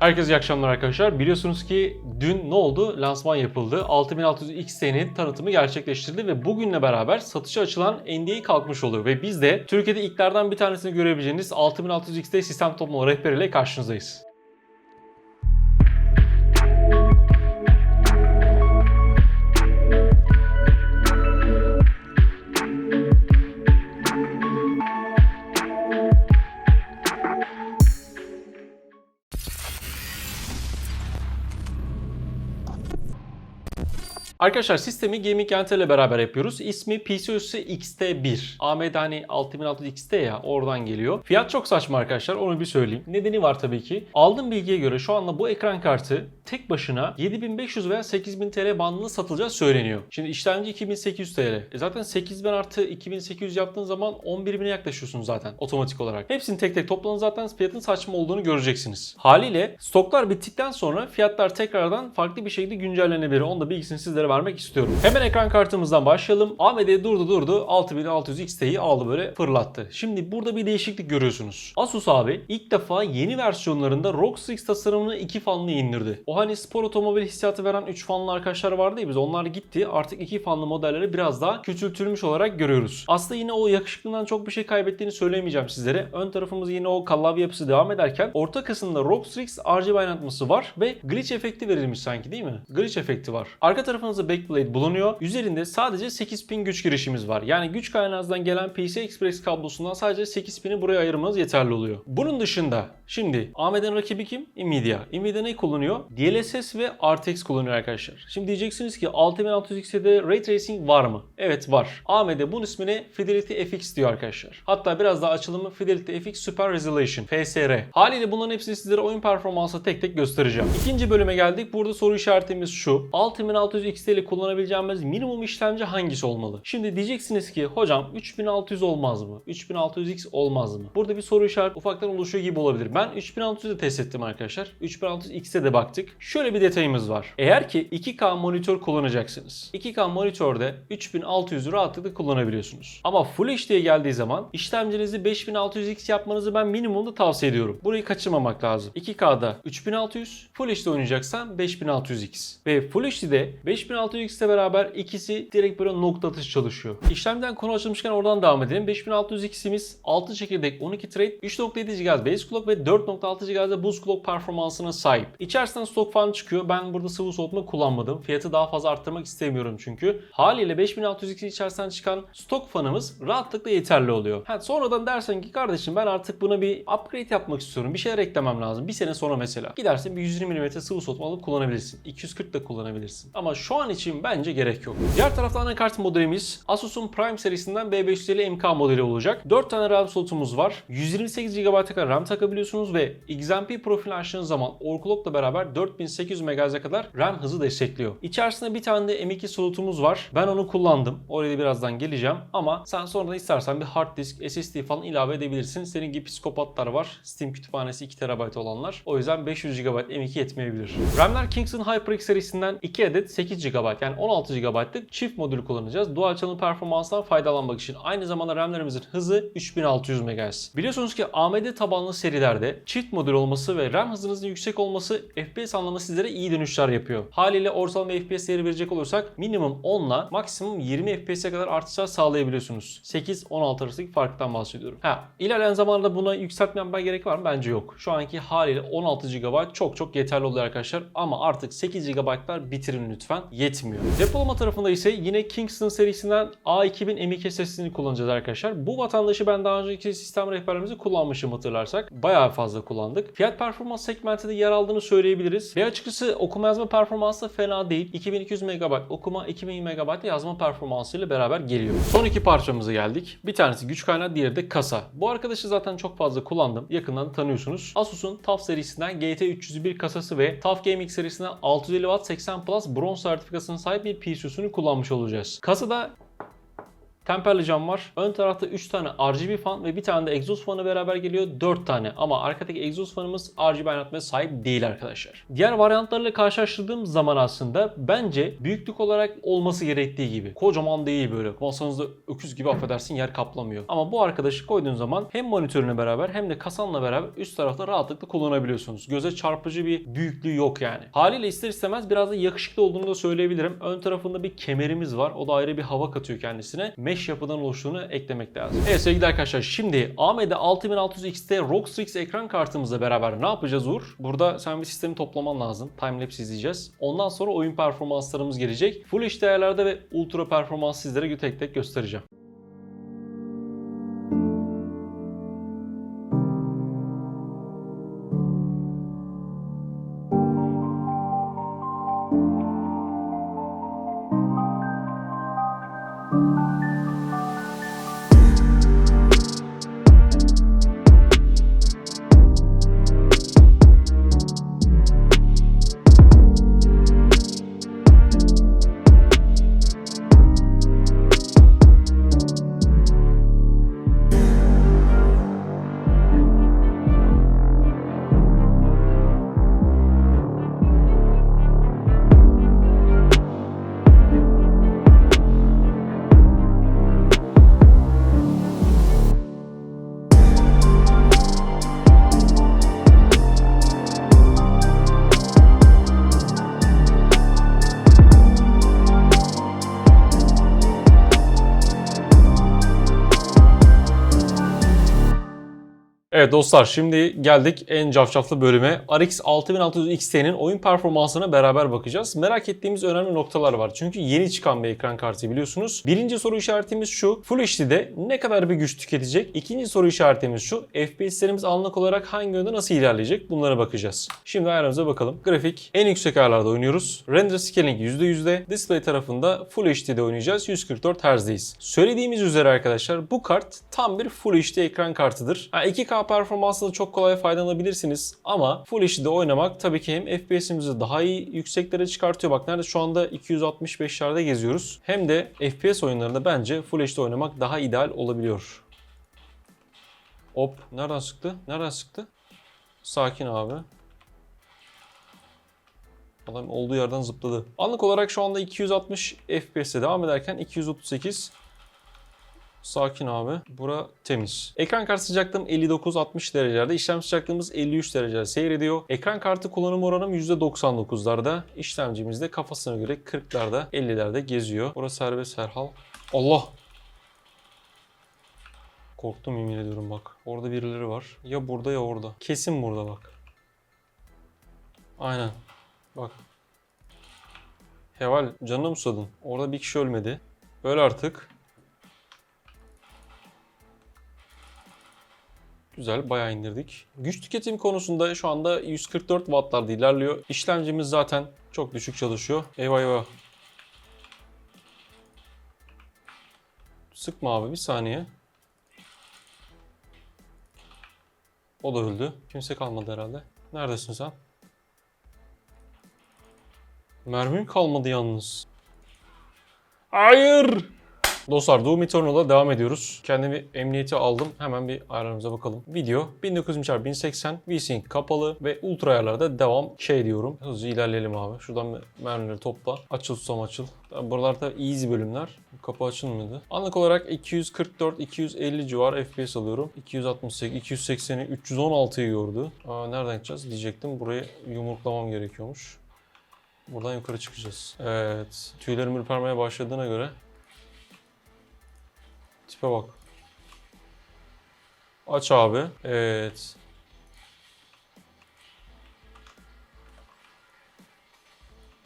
Herkese iyi akşamlar arkadaşlar. Biliyorsunuz ki dün ne oldu? Lansman yapıldı. 6600 XT'nin tanıtımı gerçekleştirildi ve bugünle beraber satışa açılan NDA kalkmış oluyor. Ve biz de Türkiye'de ilklerden bir tanesini görebileceğiniz 6600 XT sistem toplama rehberiyle karşınızdayız. Arkadaşlar sistemi Gaming Enter ile beraber yapıyoruz. İsmi PCOS XT1. AMD hani 6600 XT ya oradan geliyor. Fiyat çok saçma arkadaşlar onu bir söyleyeyim. Nedeni var tabii ki. Aldığım bilgiye göre şu anda bu ekran kartı tek başına 7500 veya 8000 TL bandında satılacağı söyleniyor. Şimdi işlemci 2800 TL. E zaten 8000 artı 2800 yaptığın zaman 11000'e yaklaşıyorsun zaten otomatik olarak. Hepsini tek tek toplanın zaten fiyatın saçma olduğunu göreceksiniz. Haliyle stoklar bittikten sonra fiyatlar tekrardan farklı bir şekilde güncellenebilir. Onu da bilgisini sizlere vermek istiyorum. Hemen ekran kartımızdan başlayalım. AMD durdu durdu 6600 XT'yi aldı böyle fırlattı. Şimdi burada bir değişiklik görüyorsunuz. Asus abi ilk defa yeni versiyonlarında ROG Strix tasarımını iki fanlı indirdi. O hani spor otomobil hissiyatı veren 3 fanlı arkadaşlar vardı ya biz onlar gitti. Artık iki fanlı modelleri biraz daha küçültülmüş olarak görüyoruz. Aslında yine o yakışıklığından çok bir şey kaybettiğini söyleyemeyeceğim sizlere. Ön tarafımız yine o kallavi yapısı devam ederken orta kısımda ROG Strix RGB aydınlatması var ve glitch efekti verilmiş sanki değil mi? Glitch efekti var. Arka tarafınızda backplate bulunuyor. Üzerinde sadece 8 pin güç girişimiz var. Yani güç kaynağınızdan gelen PCI Express kablosundan sadece 8 pini buraya ayırmanız yeterli oluyor. Bunun dışında şimdi AMD'nin rakibi kim? Nvidia. Nvidia ne kullanıyor? DLSS ve RTX kullanıyor arkadaşlar. Şimdi diyeceksiniz ki 6600 X'de Ray Tracing var mı? Evet var. AMD bunun ismini Fidelity FX diyor arkadaşlar. Hatta biraz daha açılımı Fidelity FX Super Resolution FSR. Haliyle bunların hepsini sizlere oyun performansı tek tek göstereceğim. İkinci bölüme geldik. Burada soru işaretimiz şu. 6600 İle kullanabileceğimiz minimum işlemci hangisi olmalı? Şimdi diyeceksiniz ki hocam 3600 olmaz mı? 3600X olmaz mı? Burada bir soru işareti ufaktan oluşuyor gibi olabilir. Ben 3600'ü test ettim arkadaşlar. 3600X'e de baktık. Şöyle bir detayımız var. Eğer ki 2K monitör kullanacaksınız. 2K monitörde 3600'ü rahatlıkla kullanabiliyorsunuz. Ama Full HD'ye geldiği zaman işlemcinizi 5600X yapmanızı ben minimumda tavsiye ediyorum. Burayı kaçırmamak lazım. 2K'da 3600, Full HD oynayacaksan 5600X. Ve Full HD'de 5600X ile beraber ikisi direkt böyle nokta atışı çalışıyor. İşlemden konu açılmışken oradan devam edelim. 5600X'imiz 6 çekirdek 12 thread 3.7 GHz base clock ve 4.6 GHz boost clock performansına sahip. İçerisinden stok fan çıkıyor. Ben burada sıvı soğutma kullanmadım. Fiyatı daha fazla arttırmak istemiyorum çünkü. Haliyle 5600X içerisinden çıkan stok fanımız rahatlıkla yeterli oluyor. Ha, sonradan dersen ki kardeşim ben artık buna bir upgrade yapmak istiyorum. Bir şeyler eklemem lazım. Bir sene sonra mesela. Gidersin bir 120 mm sıvı soğutma alıp kullanabilirsin. 240 da kullanabilirsin. Ama şu an için bence gerek yok. Diğer tarafta anakart modelimiz Asus'un Prime serisinden B550 MK modeli olacak. 4 tane RAM slotumuz var. 128 GB'a kadar RAM takabiliyorsunuz ve XMP profili açtığınız zaman overclockla beraber 4800 MHz'e kadar RAM hızı destekliyor. İçerisinde bir tane de M2 slotumuz var. Ben onu kullandım. Oraya birazdan geleceğim. Ama sen sonradan istersen bir hard disk, SSD falan ilave edebilirsin. Senin gibi psikopatlar var. Steam kütüphanesi 2 TB olanlar. O yüzden 500 GB M2 yetmeyebilir. RAM'ler Kingston HyperX serisinden 2 adet 8 GB yani 16 GB'lık çift modül kullanacağız. Dual channel performanstan faydalanmak için. Aynı zamanda RAM'lerimizin hızı 3600 MHz. Biliyorsunuz ki AMD tabanlı serilerde çift modül olması ve RAM hızınızın yüksek olması FPS anlamında sizlere iyi dönüşler yapıyor. Haliyle ortalama FPS değeri verecek olursak minimum 10 ile maksimum 20 FPS'e kadar artışlar sağlayabiliyorsunuz. 8-16 arasındaki farktan bahsediyorum. Ha, ilerleyen zamanlarda buna yükseltmem gerek var mı? Bence yok. Şu anki haliyle 16 GB çok çok yeterli oluyor arkadaşlar. Ama artık 8 GB'lar bitirin lütfen. Yetmiyor. Depolama tarafında ise yine Kingston serisinden A2000 M2 SSD'ni kullanacağız arkadaşlar. Bu vatandaşı ben daha önceki sistem rehberimizi kullanmışım hatırlarsak. Bayağı fazla kullandık. Fiyat performans segmentinde yer aldığını söyleyebiliriz. Ve açıkçası okuma yazma performansı da fena değil. 2200 MB okuma, 2000 MB yazma performansıyla beraber geliyor. Son iki parçamıza geldik. Bir tanesi güç kaynağı, diğeri de kasa. Bu arkadaşı zaten çok fazla kullandım. Yakından tanıyorsunuz. Asus'un TUF serisinden GT301 kasası ve TUF Gaming serisinden 650 Watt 80 Plus bronz sertifikasına sahip bir PCU'sunu kullanmış olacağız. Kasada Temperli cam var. Ön tarafta 3 tane RGB fan ve bir tane de egzoz fanı beraber geliyor. 4 tane ama arkadaki egzoz fanımız RGB aydınlatmaya sahip değil arkadaşlar. Diğer varyantlarla karşılaştırdığım zaman aslında bence büyüklük olarak olması gerektiği gibi. Kocaman değil böyle. Masanızda öküz gibi affedersin yer kaplamıyor. Ama bu arkadaşı koyduğun zaman hem monitörüne beraber hem de kasanla beraber üst tarafta rahatlıkla kullanabiliyorsunuz. Göze çarpıcı bir büyüklüğü yok yani. Haliyle ister istemez biraz da yakışıklı olduğunu da söyleyebilirim. Ön tarafında bir kemerimiz var. O da ayrı bir hava katıyor kendisine. Mesh yapıdan oluştuğunu eklemek lazım. Evet sevgili arkadaşlar şimdi AMD 6600 XT ROG Strix ekran kartımızla beraber ne yapacağız Uğur? Burada sen bir sistemi toplaman lazım. Timelapse izleyeceğiz. Ondan sonra oyun performanslarımız gelecek. Full HD değerlerde ve ultra performans sizlere tek tek göstereceğim. Dostlar şimdi geldik en cafcaflı bölüme. RX 6600 XT'nin oyun performansına beraber bakacağız. Merak ettiğimiz önemli noktalar var. Çünkü yeni çıkan bir ekran kartı biliyorsunuz. Birinci soru işaretimiz şu. Full HD'de ne kadar bir güç tüketecek? İkinci soru işaretimiz şu. FPS'lerimiz anlık olarak hangi yönde nasıl ilerleyecek? Bunlara bakacağız. Şimdi ayarımıza bakalım. Grafik en yüksek ayarlarda oynuyoruz. Render scaling %100'de. Display tarafında Full HD'de oynayacağız. 144 Hz'deyiz. Söylediğimiz üzere arkadaşlar bu kart tam bir Full HD ekran kartıdır. Ha, 2K performansında çok kolay faydalanabilirsiniz ama Full HD'de oynamak tabii ki hem FPS'imizi daha iyi yükseklere çıkartıyor. Bak nerede şu anda 265'lerde geziyoruz. Hem de FPS oyunlarında bence Full HD oynamak daha ideal olabiliyor. Hop nereden sıktı? Nereden sıktı? Sakin abi. Adam olduğu yerden zıpladı. Anlık olarak şu anda 260 FPS'e devam ederken 238 Sakin abi. Bura temiz. Ekran kartı sıcaklığım 59-60 derecelerde. İşlem sıcaklığımız 53 derece seyrediyor. Ekran kartı kullanım oranım %99'larda. İşlemcimiz de kafasına göre 40'larda 50'lerde geziyor. Burası serbest herhal. Allah! Korktum yemin ediyorum bak. Orada birileri var. Ya burada ya orada. Kesin burada bak. Aynen. Bak. Heval canına mı? Orada bir kişi ölmedi. Öl artık. Güzel bayağı indirdik. Güç tüketim konusunda şu anda 144 wattlarda ilerliyor. İşlemcimiz zaten çok düşük çalışıyor. Eyvah eyvah. Sıkma abi bir saniye. O da öldü. Kimse kalmadı herhalde. Neredesin sen? Mermim kalmadı yalnız. Hayır! Dostlar Doom Eternal'a devam ediyoruz. Kendimi emniyete aldım. Hemen bir ayarlarımıza bakalım. Video 1920x1080 VSync kapalı ve ultra ayarlarda devam şey diyorum. Hızlı ilerleyelim abi. Şuradan mermileri topla. Açıl susam açıl. Buralarda easy bölümler. Kapı açılmadı. Anlık olarak 244-250 civar FPS alıyorum. 268, 280'i, 316'yı gördü. Aa, nereden gideceğiz diyecektim. Burayı yumruklamam gerekiyormuş. Buradan yukarı çıkacağız. Evet. Tüylerim ürpermeye başladığına göre Tipe bak. Aç abi. Evet.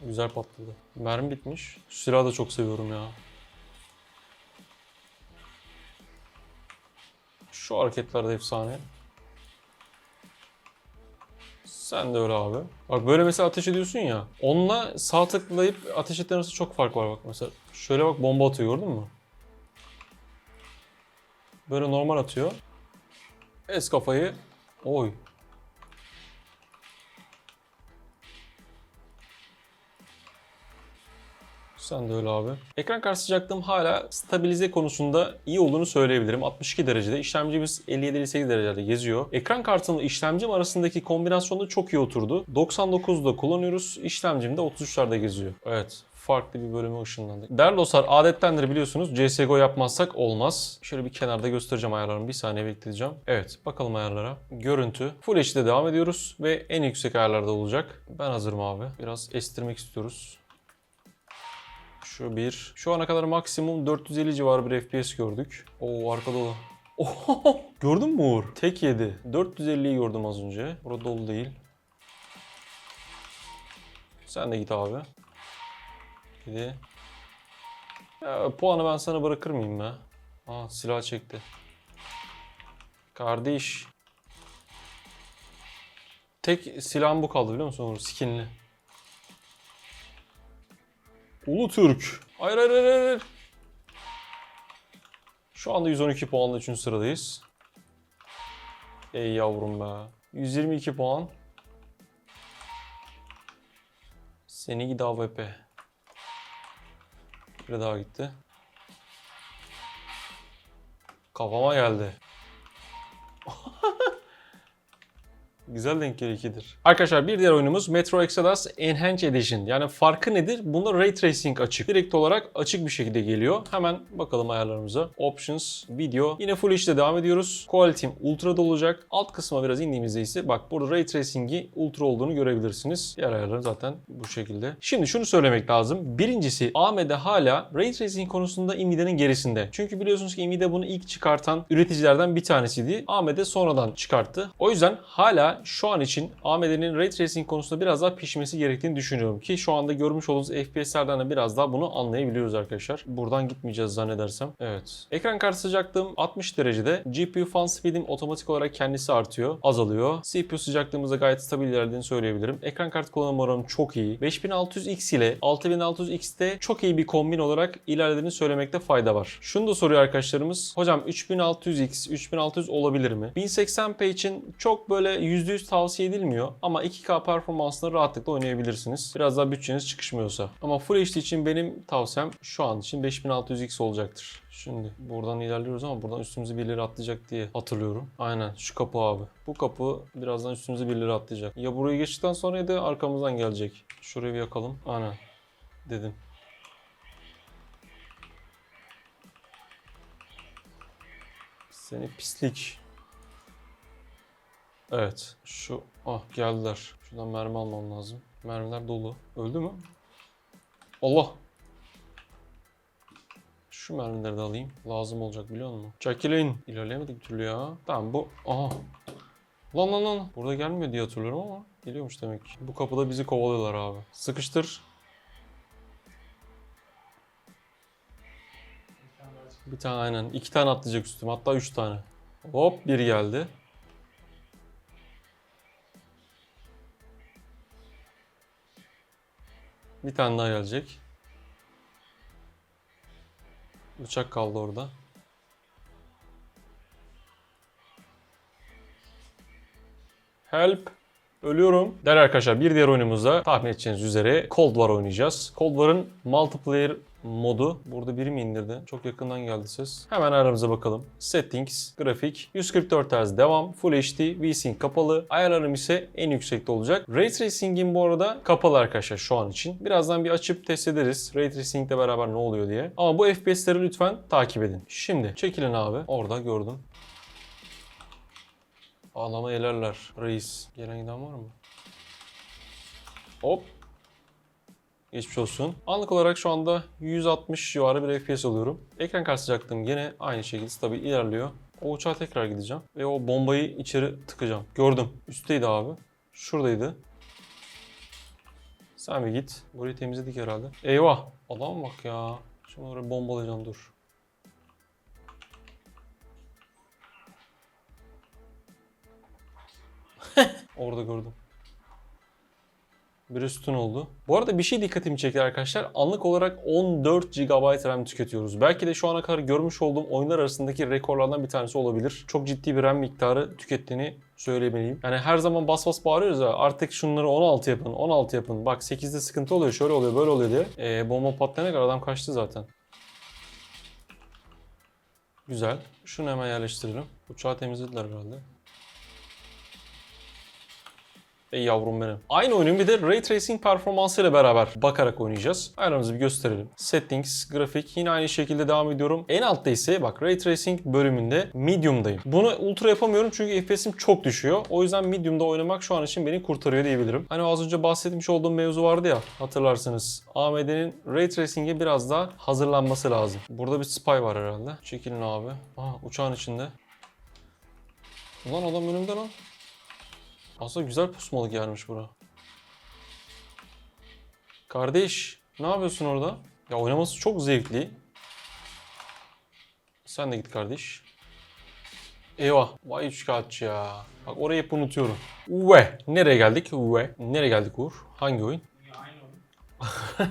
Güzel patladı. Mermi bitmiş. Şu silahı da çok seviyorum ya. Şu hareketler de efsane. Sen de öyle abi. Bak böyle mesela ateş ediyorsun ya. Onunla sağ tıklayıp ateş etmen arasında çok fark var bak mesela. Şöyle bak bomba atıyor gördün mü? Böyle normal atıyor. Es kafayı. Oy. Sen de öyle abi. Ekran kartı sıcaklığım hala stabilize konusunda iyi olduğunu söyleyebilirim. 62 derecede. İşlemcimiz 57-58 derecelerde geziyor. Ekran kartımla işlemcim arasındaki kombinasyonda çok iyi oturdu. 99'da kullanıyoruz. İşlemcim de 33'lerde geziyor. Evet farklı bir bölüme ışınlandık. Değerli dostlar adettendir biliyorsunuz CSGO yapmazsak olmaz. Şöyle bir kenarda göstereceğim ayarlarımı. Bir saniye bekleteceğim. Evet bakalım ayarlara. Görüntü. Full HD'de devam ediyoruz ve en yüksek ayarlarda olacak. Ben hazırım abi. Biraz estirmek istiyoruz. Şu bir. Şu ana kadar maksimum 450 civarı bir FPS gördük. Oo arkada dolu. Oho, gördün mü Uğur? Tek yedi. 450'yi gördüm az önce. Burada dolu değil. Sen de git abi. Gidi. Ya, puanı ben sana bırakır mıyım ya? Aa silah çekti. Kardeş. Tek silahım bu kaldı biliyor musun? Skinli. Ulu Türk. Hayır hayır hayır hayır. Şu anda 112 puanla 3. sıradayız. Ey yavrum be. 122 puan. Seni gidi AWP. Bir daha gitti. Kafama geldi. Güzel denk geliyor ikidir. Arkadaşlar bir diğer oyunumuz Metro Exodus Enhanced Edition. Yani farkı nedir? Bunda Ray Tracing açık. Direkt olarak açık bir şekilde geliyor. Hemen bakalım ayarlarımıza. Options, Video. Yine Full HD'de devam ediyoruz. Quality'm Ultra'da olacak. Alt kısma biraz indiğimizde ise bak burada Ray Tracing'i Ultra olduğunu görebilirsiniz. Diğer ayarları zaten bu şekilde. Şimdi şunu söylemek lazım. Birincisi AMD hala Ray Tracing konusunda Nvidia'nın gerisinde. Çünkü biliyorsunuz ki Nvidia bunu ilk çıkartan üreticilerden bir tanesiydi. AMD sonradan çıkarttı. O yüzden hala şu an için AMD'nin Ray Tracing konusunda biraz daha pişmesi gerektiğini düşünüyorum ki şu anda görmüş olduğunuz FPS'lerden de biraz daha bunu anlayabiliyoruz arkadaşlar. Buradan gitmeyeceğiz zannedersem. Evet. Ekran kartı sıcaklığım 60 derecede. GPU fan speed'im otomatik olarak kendisi artıyor, azalıyor. CPU sıcaklığımız da gayet stabil ilerlediğini söyleyebilirim. Ekran kartı kullanım oranım çok iyi. 5600X ile 6600X'te çok iyi bir kombin olarak ilerlediğini söylemekte fayda var. Şunu da soruyor arkadaşlarımız. Hocam 3600X, 3600 olabilir mi? 1080p için çok böyle %100 tavsiye edilmiyor ama 2K performansla rahatlıkla oynayabilirsiniz. Biraz daha bütçeniz çıkışmıyorsa. Ama Full HD için benim tavsiyem şu an için 5600X olacaktır. Şimdi buradan ilerliyoruz ama buradan üstümüze birileri atlayacak diye hatırlıyorum. Aynen şu kapı abi. Bu kapı birazdan üstümüze birileri atlayacak. Ya burayı geçtikten sonra ya da arkamızdan gelecek. Şurayı bir yakalım. Aynen. Dedim. Seni pislik. Evet. Şu ah geldiler. Şuradan mermi almam lazım. Mermiler dolu. Öldü mü? Allah. Şu mermileri de alayım. Lazım olacak biliyor musun? Çekilin. İlerleyemedik bir türlü ya. Tamam bu. Aha. Lan lan lan. Burada gelmiyor diye hatırlıyorum ama. Geliyormuş demek ki. Bu kapıda bizi kovalıyorlar abi. Sıkıştır. Bir tane aynen. iki tane atlayacak üstüme. Hatta üç tane. Hop bir geldi. Bir tane daha gelecek. Uçak kaldı orada. Help. Ölüyorum. Değerli arkadaşlar bir diğer oyunumuzda tahmin edeceğiniz üzere Cold War oynayacağız. Cold War'ın multiplayer modu. Burada biri mi indirdi? Çok yakından geldi ses. Hemen aramıza bakalım. Settings, grafik, 144 Hz devam, Full HD, VSync kapalı. Ayarlarım ise en yüksekte olacak. Ray Tracing'in bu arada kapalı arkadaşlar şu an için. Birazdan bir açıp test ederiz. Ray Tracing ile beraber ne oluyor diye. Ama bu FPS'leri lütfen takip edin. Şimdi çekilin abi. Orada gördüm. Ağlama elerler. Reis. Gelen giden var mı? Hop. Geçmiş olsun. Anlık olarak şu anda 160 civarı bir FPS alıyorum. Ekran kartı sıcaklığım yine aynı şekilde stabil ilerliyor. O uçağa tekrar gideceğim. Ve o bombayı içeri tıkacağım. Gördüm. Üstteydi abi. Şuradaydı. Sen bir git. Burayı temizledik herhalde. Eyvah. Adam bak ya. Şimdi oraya bombalayacağım dur. Orada gördüm. Bir üstün oldu. Bu arada bir şey dikkatimi çekti arkadaşlar. Anlık olarak 14 GB RAM tüketiyoruz. Belki de şu ana kadar görmüş olduğum oyunlar arasındaki rekorlardan bir tanesi olabilir. Çok ciddi bir RAM miktarı tükettiğini söylemeliyim. Yani her zaman bas bas bağırıyoruz ya artık şunları 16 yapın, 16 yapın. Bak 8'de sıkıntı oluyor, şöyle oluyor, böyle oluyor diye. Ee, bomba patlayana kadar adam kaçtı zaten. Güzel. Şunu hemen yerleştirelim. Uçağı temizlediler herhalde. Ey yavrum benim. Aynı oyunun bir de Ray Tracing performansıyla beraber bakarak oynayacağız. Ayarlarımızı bir gösterelim. Settings, grafik yine aynı şekilde devam ediyorum. En altta ise bak Ray Tracing bölümünde Medium'dayım. Bunu Ultra yapamıyorum çünkü FPS'im çok düşüyor. O yüzden Medium'da oynamak şu an için beni kurtarıyor diyebilirim. Hani az önce bahsetmiş olduğum mevzu vardı ya hatırlarsınız. AMD'nin Ray Tracing'e biraz daha hazırlanması lazım. Burada bir spy var herhalde. Çekilin abi. Aha uçağın içinde. Ulan adam önümde lan. Aslında güzel pusmalık yermiş bura. Kardeş, ne yapıyorsun orada? Ya oynaması çok zevkli. Sen de git kardeş. Eyvah. Vay üç kağıtçı ya. Bak orayı hep unutuyorum. Ve. Nereye geldik? Ve. Nereye geldik Uğur? Hangi oyun?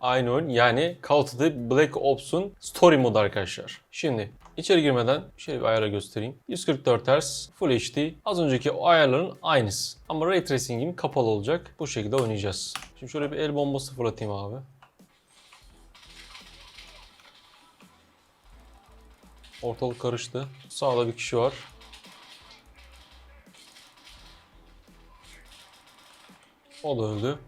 Aynı oyun. Yani Call of Duty Black Ops'un story modu arkadaşlar. Şimdi içeri girmeden şöyle bir ayarı göstereyim. 144 Hz, Full HD. Az önceki o ayarların aynısı. Ama Ray Tracing'im kapalı olacak. Bu şekilde oynayacağız. Şimdi şöyle bir el bombası fırlatayım abi. Ortalık karıştı. Sağda bir kişi var. O da öldü.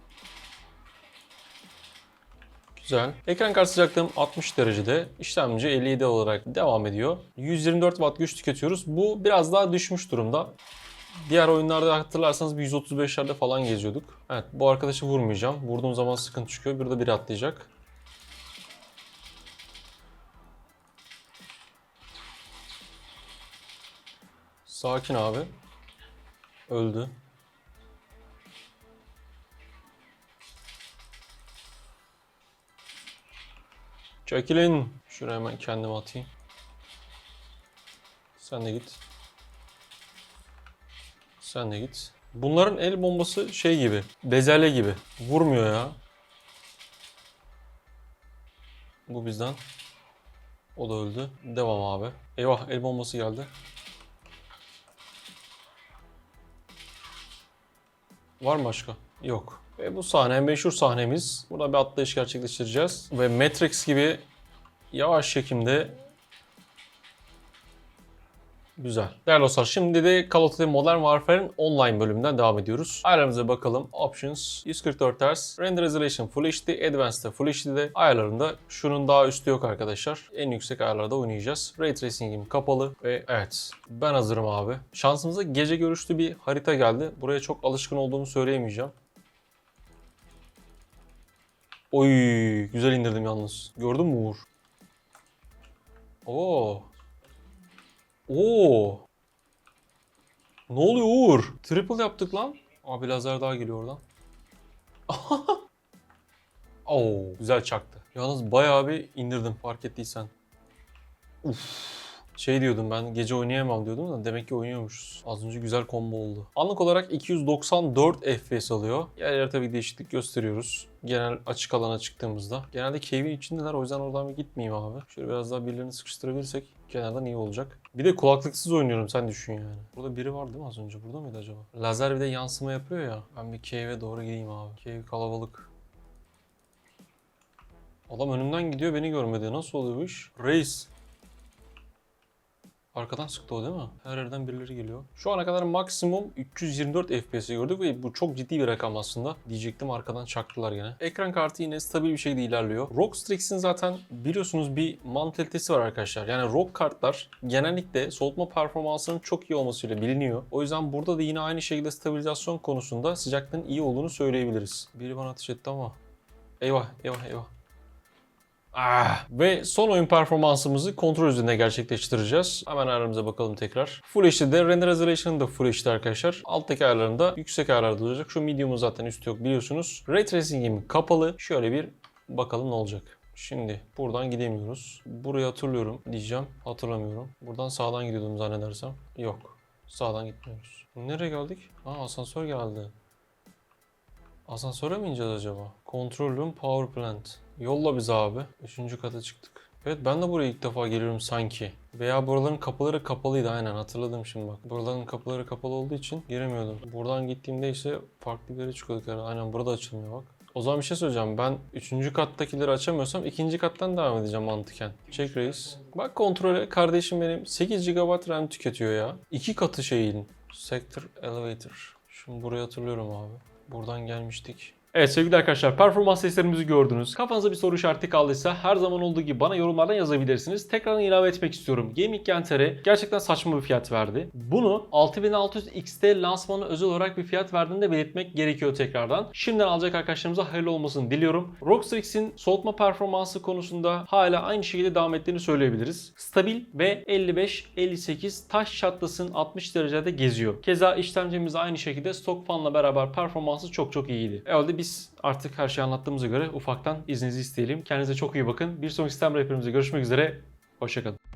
Güzel. Ekran kartı sıcaklığım 60 derecede. İşlemci 57 olarak devam ediyor. 124 Watt güç tüketiyoruz. Bu biraz daha düşmüş durumda. Diğer oyunlarda hatırlarsanız bir 135'lerde falan geziyorduk. Evet bu arkadaşı vurmayacağım. Vurduğum zaman sıkıntı çıkıyor. Bir de biri atlayacak. Sakin abi. Öldü. Çekilin. Şuraya hemen kendimi atayım. Sen de git. Sen de git. Bunların el bombası şey gibi. Bezelye gibi. Vurmuyor ya. Bu bizden. O da öldü. Devam abi. Eyvah el bombası geldi. Var mı başka? Yok. Ve bu sahne meşhur sahnemiz. Burada bir atlayış gerçekleştireceğiz. Ve Matrix gibi yavaş çekimde Güzel. Değerli dostlar şimdi de Call of Duty Modern Warfare'ın online bölümünden devam ediyoruz. Ayarlarımıza bakalım. Options 144 Hz, Render Resolution Full HD, Advanced'da Full HD'de ayarlarında şunun daha üstü yok arkadaşlar. En yüksek ayarlarda oynayacağız. Ray Tracing'im kapalı ve evet ben hazırım abi. Şansımıza gece görüşlü bir harita geldi. Buraya çok alışkın olduğumu söyleyemeyeceğim. Oy güzel indirdim yalnız. Gördün mü Uğur? Oo. Oo. Ne oluyor Uğur? Triple yaptık lan. Abi lazer daha geliyor oradan. Oo, güzel çaktı. Yalnız bayağı bir indirdim fark ettiysen. Uf. Şey diyordum ben gece oynayamam diyordum da demek ki oynuyormuşuz. Az önce güzel combo oldu. Anlık olarak 294 FPS alıyor. Yer yer tabii değişiklik gösteriyoruz. Genel açık alana çıktığımızda. Genelde cave'in içindeler o yüzden oradan bir gitmeyeyim abi. Şöyle biraz daha birilerini sıkıştırabilirsek kenardan iyi olacak. Bir de kulaklıksız oynuyorum sen düşün yani. Burada biri var değil mi az önce? Burada mıydı acaba? Lazer bir de yansıma yapıyor ya. Ben bir cave'e doğru gideyim abi. Cave kalabalık. Adam önümden gidiyor beni görmedi. Nasıl oluyor bu iş? Reis. Arkadan sıktı o değil mi? Her yerden birileri geliyor. Şu ana kadar maksimum 324 FPS gördük ve bu çok ciddi bir rakam aslında. Diyecektim arkadan çaktılar gene. Ekran kartı yine stabil bir şekilde ilerliyor. ROG Strix'in zaten biliyorsunuz bir mantalitesi var arkadaşlar. Yani ROG kartlar genellikle soğutma performansının çok iyi olmasıyla biliniyor. O yüzden burada da yine aynı şekilde stabilizasyon konusunda sıcaklığın iyi olduğunu söyleyebiliriz. Biri bana ateş etti ama. Eyvah eyvah eyvah. Ah. Ve son oyun performansımızı kontrol üzerinde gerçekleştireceğiz. Hemen ayarlarımıza bakalım tekrar. Full HD'de render resolution da Full HD arkadaşlar. Alttaki ayarlarında yüksek ayarlarda olacak. Şu medium'un zaten üstü yok biliyorsunuz. Ray Tracing'im kapalı. Şöyle bir bakalım ne olacak. Şimdi buradan gidemiyoruz. Burayı hatırlıyorum diyeceğim. Hatırlamıyorum. Buradan sağdan gidiyordum zannedersem. Yok. Sağdan gitmiyoruz. Nereye geldik? Aa asansör geldi. Asansöre mi ineceğiz acaba? Control Room Power Plant. Yolla bizi abi. Üçüncü kata çıktık. Evet ben de buraya ilk defa geliyorum sanki. Veya buraların kapıları kapalıydı aynen hatırladım şimdi bak. Buraların kapıları kapalı olduğu için giremiyordum. Buradan gittiğimde ise farklı bir yere çıkıyorduk herhalde. Aynen burada açılmıyor bak. O zaman bir şey söyleyeceğim. Ben 3. kattakileri açamıyorsam ikinci kattan devam edeceğim mantıken. Çek reis. Bak kontrole kardeşim benim 8 GB RAM tüketiyor ya. 2 katı şeyin. Sector Elevator. Şimdi burayı hatırlıyorum abi. Buradan gelmiştik. Evet sevgili arkadaşlar performans testlerimizi gördünüz. Kafanıza bir soru işareti kaldıysa her zaman olduğu gibi bana yorumlardan yazabilirsiniz. Tekrardan ilave etmek istiyorum. Gaming Gentere gerçekten saçma bir fiyat verdi. Bunu 6600 XT lansmanı özel olarak bir fiyat verdiğini de belirtmek gerekiyor tekrardan. Şimdiden alacak arkadaşlarımıza hayırlı olmasını diliyorum. Rockstrix'in soğutma performansı konusunda hala aynı şekilde devam ettiğini söyleyebiliriz. Stabil ve 55-58 taş çatlasın 60 derecede geziyor. Keza işlemcimiz aynı şekilde stok fanla beraber performansı çok çok iyiydi. Herhalde biz artık her şeyi anlattığımıza göre ufaktan izninizi isteyelim. Kendinize çok iyi bakın. Bir sonraki sistem rehberimize görüşmek üzere. Hoşçakalın.